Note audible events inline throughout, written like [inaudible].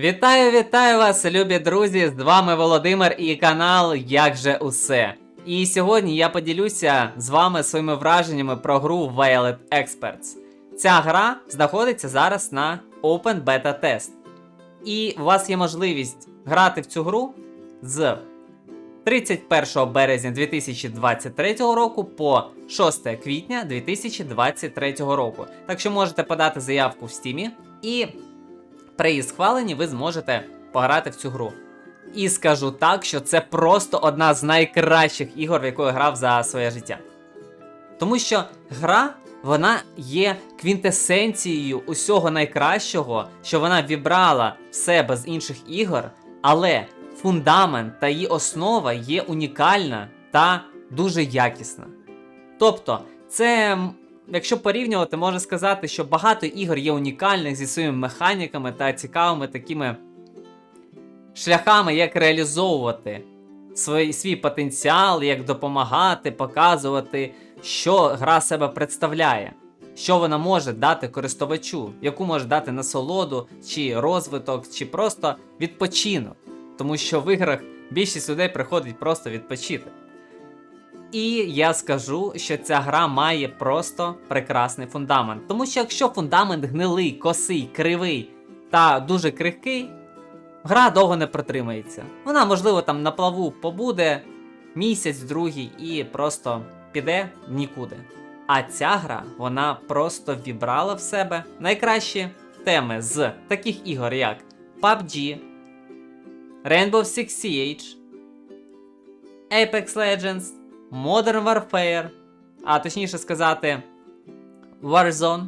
Вітаю, вітаю вас, любі друзі! З вами Володимир і канал Як же усе. І сьогодні я поділюся з вами своїми враженнями про гру Violet Experts. Ця гра знаходиться зараз на Open Beta Test. І у вас є можливість грати в цю гру з 31 березня 2023 року по 6 квітня 2023 року. Так що можете подати заявку в Steam і при її схваленні ви зможете пограти в цю гру. І скажу так, що це просто одна з найкращих ігор, в яку я грав за своє життя. Тому що гра, вона є квінтесенцією усього найкращого, що вона вібрала в себе з інших ігор, але фундамент та її основа є унікальна та дуже якісна. Тобто, це, якщо порівнювати, можна сказати, що багато ігор є унікальних зі своїми механіками та цікавими такими шляхами, як реалізовувати свій, свій потенціал, як допомагати, показувати, що гра себе представляє, що вона може дати користувачу, яку може дати насолоду, чи розвиток, чи просто відпочинок. Тому що в іграх більшість людей приходить просто відпочити. І я скажу, що ця гра має просто прекрасний фундамент. Тому що якщо фундамент гнилий, косий, кривий та дуже крихкий, гра довго не протримається. Вона, можливо, там на плаву побуде місяць, другий і просто піде нікуди. А ця гра, вона просто вібрала в себе найкращі теми з таких ігор, як PUBG, Rainbow Six Siege, Apex Legends, Modern Warfare, а точніше сказати, Warzone.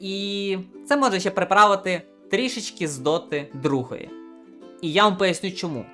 І це може ще приправити трішечки з доти другої. І я вам поясню чому.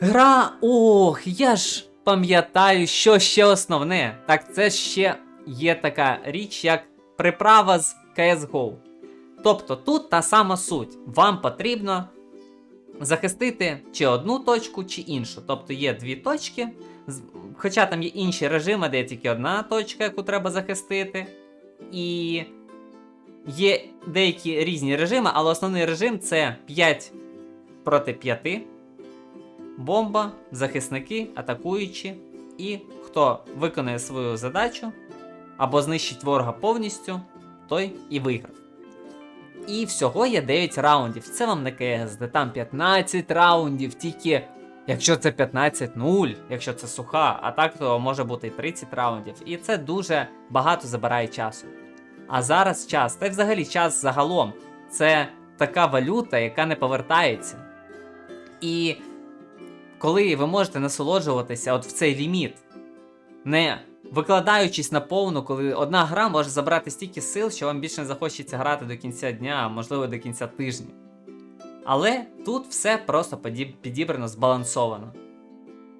Гра, ох, я ж пам'ятаю, що ще основне. Так це ще є така річ, як приправа з CSGO. Тобто тут та сама суть. Вам потрібно захистити чи одну точку, чи іншу. Тобто є дві точки, хоча там є інші режими, де є тільки одна точка, яку треба захистити. І є деякі різні режими, але основний режим це 5 проти 5. Бомба, захисники, атакуючі. І хто виконає свою задачу або знищить ворога повністю, той і виграв. І всього є 9 раундів. Це вам не КС, де там 15 раундів, тільки якщо це 15-0, якщо це суха, а так то може бути і 30 раундів. І це дуже багато забирає часу. А зараз час, та й взагалі час загалом, це така валюта, яка не повертається. І коли ви можете насолоджуватися от в цей ліміт, не викладаючись на повну, коли одна гра може забрати стільки сил, що вам більше не захочеться грати до кінця дня, а можливо до кінця тижня. Але тут все просто підібрано збалансовано.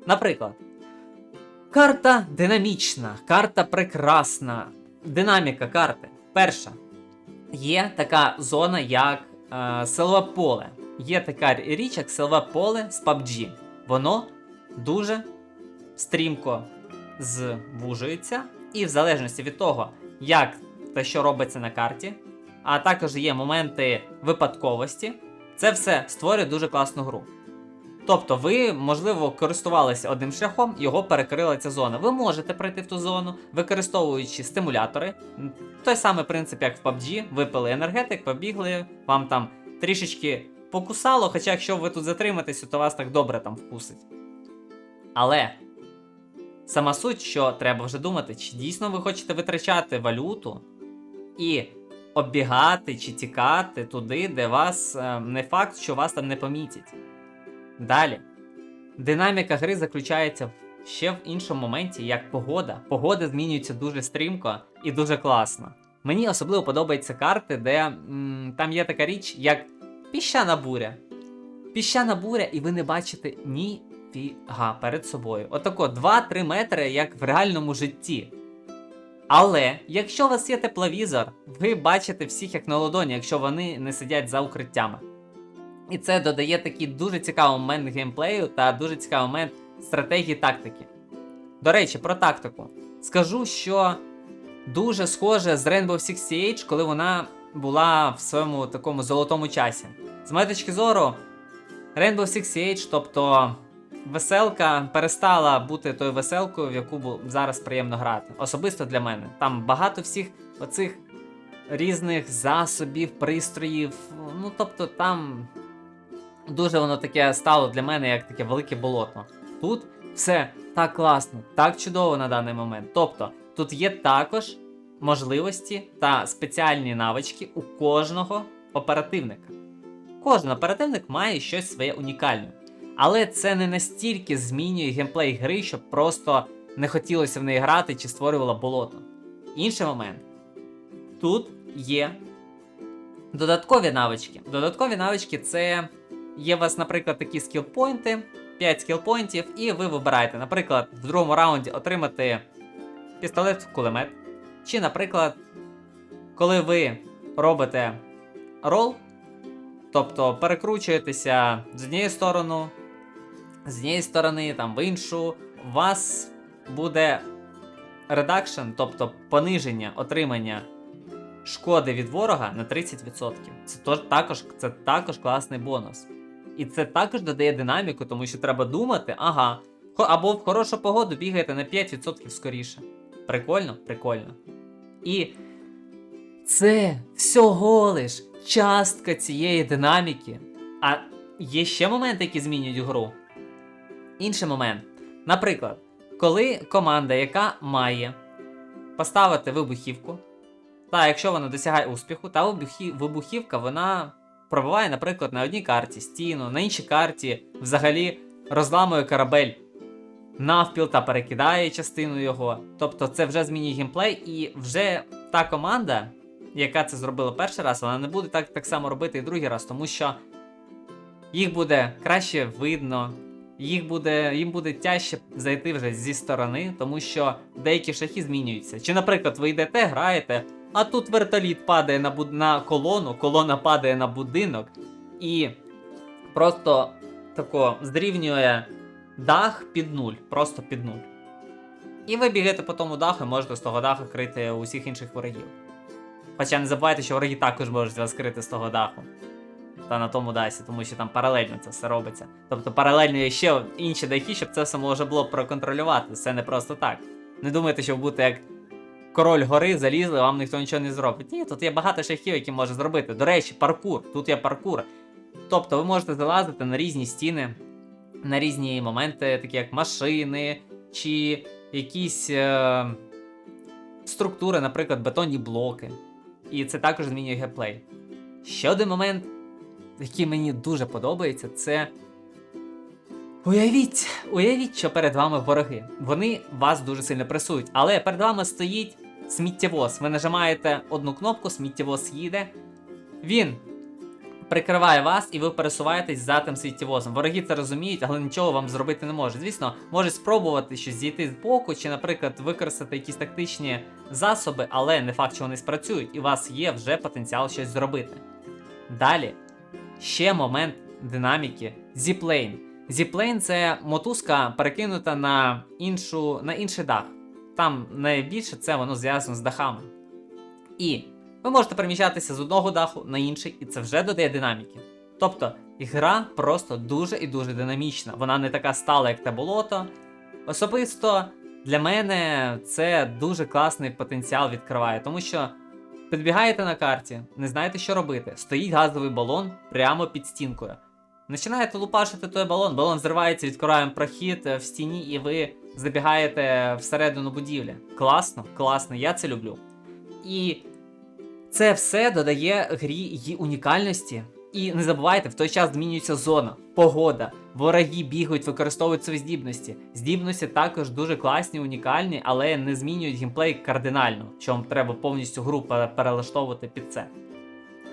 Наприклад, карта динамічна, карта прекрасна. Динаміка карти. Перша. Є така зона, як е, силове поле. Є така річ, як силове поле з PUBG. Воно дуже стрімко звужується, і в залежності від того, як та що робиться на карті, а також є моменти випадковості, це все створює дуже класну гру. Тобто ви, можливо, користувалися одним шляхом, його перекрила ця зона. Ви можете пройти в ту зону, використовуючи стимулятори. Той самий принцип, як в PUBG, випили енергетик, побігли, вам там трішечки покусало, хоча якщо ви тут затримаєтеся, то вас так добре там вкусить. Але сама суть, що треба вже думати, чи дійсно ви хочете витрачати валюту і оббігати чи тікати туди, де вас е, не факт, що вас там не помітять. Далі. Динаміка гри заключається ще в іншому моменті, як погода. Погода змінюється дуже стрімко і дуже класно. Мені особливо подобаються карти, де м, там є така річ, як піщана буря. Піщана буря, і ви не бачите ніфіга перед собою. Отако 2-3 метри, як в реальному житті. Але якщо у вас є тепловізор, ви бачите всіх як на ладоні, якщо вони не сидять за укриттями. І це додає такий дуже цікавий момент геймплею та дуже цікавий момент стратегії тактики. До речі, про тактику. Скажу, що дуже схоже з Rainbow Six Siege, коли вона була в своєму такому золотому часі. З моєї точки зору, Rainbow Six Siege, тобто веселка, перестала бути тою веселкою, в яку зараз приємно грати. Особисто для мене. Там багато всіх оцих різних засобів, пристроїв. Ну, тобто, там дуже воно таке стало для мене як таке велике болото. Тут все так класно, так чудово на даний момент. Тобто, тут є також можливості та спеціальні навички у кожного оперативника. Кожен оперативник має щось своє унікальне. Але це не настільки змінює геймплей гри, щоб просто не хотілося в неї грати чи створювало болото. Інший момент. Тут є додаткові навички. Додаткові навички це є у вас, наприклад, такі скілпойнти, 5 скілпойнтів, і ви вибираєте, наприклад, в другому раунді отримати пістолет кулемет. Чи, наприклад, коли ви робите рол, тобто перекручуєтеся з однієї сторони, з однієї сторони, там в іншу, у вас буде редакшн, тобто пониження отримання шкоди від ворога на 30%. Це також, це також класний бонус. І це також додає динаміку, тому що треба думати, ага, або в хорошу погоду бігаєте на 5% скоріше. Прикольно? Прикольно. І це всього лиш частка цієї динаміки. А є ще моменти, які змінюють гру. Інший момент. Наприклад, коли команда, яка має поставити вибухівку, та якщо вона досягає успіху, та вибухівка вона пробиває, наприклад, на одній карті стіну, на іншій карті взагалі розламує корабель навпіл та перекидає частину його. Тобто це вже змінює геймплей, і вже та команда, яка це зробила перший раз, вона не буде так, так само робити і другий раз, тому що їх буде краще видно, їх буде, їм буде тяжче зайти вже зі сторони, тому що деякі шляхи змінюються. Чи, наприклад, ви йдете, граєте, а тут вертоліт падає на, буд... на колону, колона падає на будинок і просто тако зрівнює дах під нуль, просто під нуль. І ви бігаєте по тому даху і можете з того даху крити усіх інших ворогів. Хоча не забувайте, що вороги також можуть вас крити з того даху. Та на тому дасі, тому що там паралельно це все робиться. Тобто паралельно є ще інші дахи, щоб це все можна було проконтролювати. Це не просто так. Не думайте, що будете як король гори залізли, вам ніхто нічого не зробить. Ні, тут є багато шляхів, які може зробити. До речі, паркур. Тут є паркур. Тобто ви можете залазити на різні стіни, на різні моменти, такі як машини, чи якісь е- структури, наприклад, бетонні блоки. І це також змінює геймплей. Ще один момент, який мені дуже подобається, це. Уявіть, уявіть, що перед вами вороги. Вони вас дуже сильно пресують, але перед вами стоїть сміттєвоз. Ви нажимаєте одну кнопку, сміттєвоз їде. Він прикриває вас, і ви пересуваєтесь за тим сміттєвозом. Вороги це розуміють, але нічого вам зробити не можуть. Звісно, можуть спробувати щось зійти з боку, чи, наприклад, використати якісь тактичні засоби, але не факт, що вони спрацюють, і у вас є вже потенціал щось зробити. Далі ще момент динаміки Zipplane. Zipplane – це мотузка перекинута на, іншу, на інший дах. Там найбільше це воно зв'язано з дахами. І ви можете переміщатися з одного даху на інший, і це вже додає динаміки. Тобто, гра просто дуже і дуже динамічна. Вона не така стала, як те болото. Особисто для мене це дуже класний потенціал відкриває, тому що підбігаєте на карті, не знаєте, що робити. Стоїть газовий балон прямо під стінкою. Починаєте лупашити той балон, балон зривається, відкриваємо прохід е, в стіні, і ви забігаєте всередину будівлі. Класно, класно, я це люблю. І це все додає грі її унікальності. І не забувайте, в той час змінюється зона, погода, вороги бігають, використовують свої здібності. Здібності також дуже класні, унікальні, але не змінюють геймплей кардинально, що вам треба повністю гру перелаштовувати під це.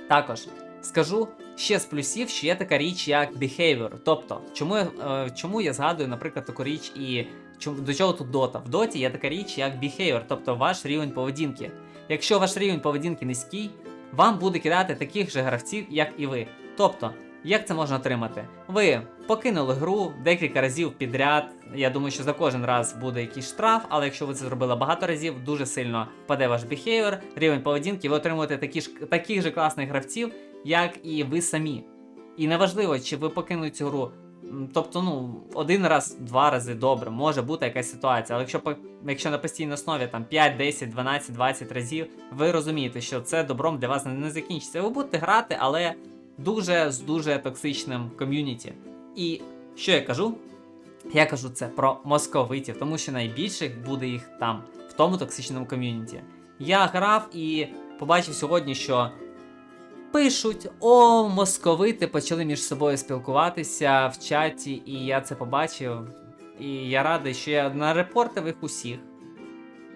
Також скажу ще з плюсів, що є така річ, як behavior. Тобто, чому я, е, чому я згадую, наприклад, таку річ і чому, до чого тут Dota? В Доті є така річ, як behavior, тобто ваш рівень поведінки. Якщо ваш рівень поведінки низький, вам буде кидати таких же гравців, як і ви. Тобто, Як це можна отримати? Ви покинули гру декілька разів підряд. Я думаю, що за кожен раз буде якийсь штраф, але якщо ви це зробили багато разів, дуже сильно впаде ваш біхейвер, рівень поведінки, ви отримуєте такі ж таких же класних гравців, як і ви самі. І неважливо, чи ви покинули цю гру. Тобто, ну, один раз, два рази добре, може бути якась ситуація. Але якщо якщо на постійній основі там 5, 10, 12, 20 разів, ви розумієте, що це добром для вас не, закінчиться. Ви будете грати, але дуже з дуже токсичним ком'юніті. І що я кажу? Я кажу це про московитів, тому що найбільше буде їх там, в тому токсичному ком'юніті. Я грав і побачив сьогодні, що пишуть: о, московити почали між собою спілкуватися в чаті, і я це побачив. І я радий, що я нарепортив їх усіх.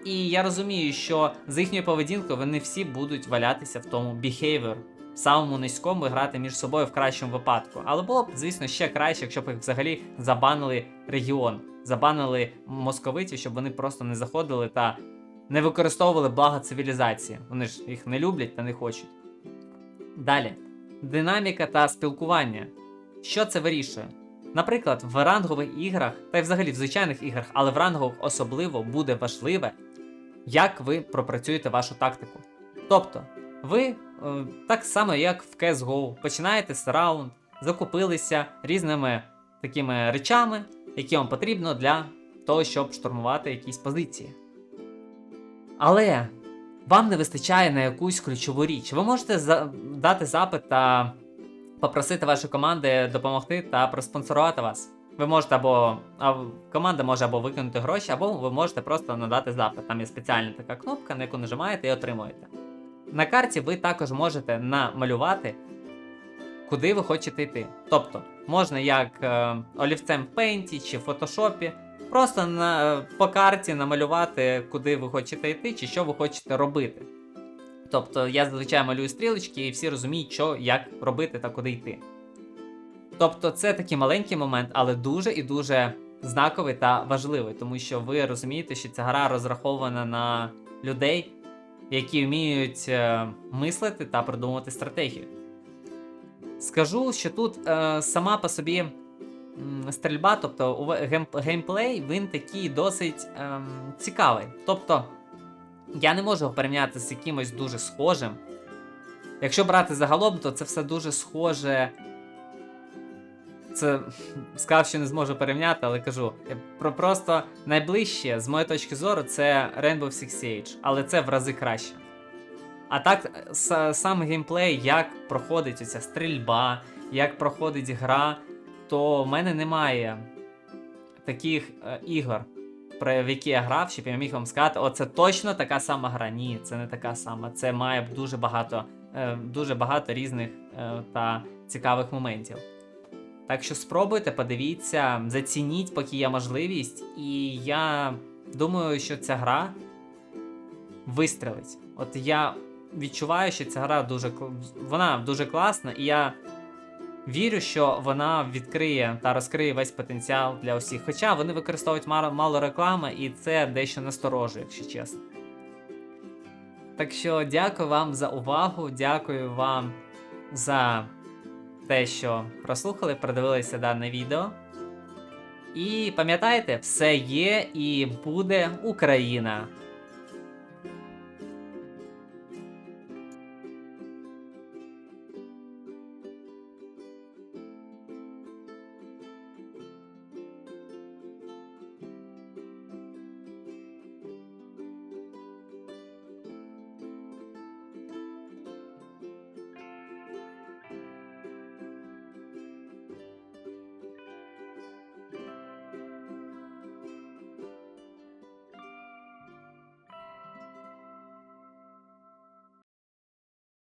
І я розумію, що за їхньою поведінкою вони всі будуть валятися в тому behavior, самому низькому і грати між собою в кращому випадку. Але було б, звісно, ще краще, якщо б їх взагалі забанили регіон, забанили московитів, щоб вони просто не заходили та не використовували блага цивілізації. Вони ж їх не люблять та не хочуть. Далі. Динаміка та спілкування. Що це вирішує? Наприклад, в рангових іграх, та й взагалі в звичайних іграх, але в рангових особливо буде важливе, як ви пропрацюєте вашу тактику. Тобто, ви е, так само, як в CSGO, починаєте з раунд, закупилися різними такими речами, які вам потрібно для того, щоб штурмувати якісь позиції. Але вам не вистачає на якусь ключову річ. Ви можете дати запит та попросити ваші команди допомогти та проспонсорувати вас. Ви можете або а, команда може або викинути гроші, або ви можете просто надати запит. Там є спеціальна така кнопка, на яку нажимаєте і отримуєте. На карті ви також можете намалювати, куди ви хочете йти. Тобто, можна як е, олівцем в Paint чи в Photoshop, просто на, по карті намалювати, куди ви хочете йти, чи що ви хочете робити. Тобто я зазвичай малюю стрілочки, і всі розуміють, що як робити та куди йти. Тобто, це такий маленький момент, але дуже і дуже знаковий та важливий, тому що ви розумієте, що ця гра розрахована на людей, які вміють е, мислити та продумувати стратегію. Скажу, що тут е, сама по собі стрільба, тобто геймплей, він такий досить ем, цікавий. Тобто, я не можу порівняти з якимось дуже схожим. Якщо брати загалом, то це все дуже схоже. Це [laughs] сказав, що не зможу порівняти, але кажу. Про просто найближче, з моєї точки зору, це Rainbow Six Siege, але це в рази краще. А так, с- сам геймплей, як проходить оця стрільба, як проходить гра, то в мене немає таких е, ігор, про які я грав, щоб я міг вам сказати, о, це точно така сама гра. Ні, це не така сама. Це має дуже багато, е, дуже багато різних е, та цікавих моментів. Так що спробуйте, подивіться, зацініть, поки є можливість, і я думаю, що ця гра вистрелить. От я відчуваю, що ця гра дуже вона дуже класна, і я вірю, що вона відкриє та розкриє весь потенціал для усіх. Хоча вони використовують мало, мало реклами, і це дещо насторожує, якщо чесно. Так що дякую вам за увагу, дякую вам за те, що прослухали, продивилися дане відео. І пам'ятайте, все є і буде Україна.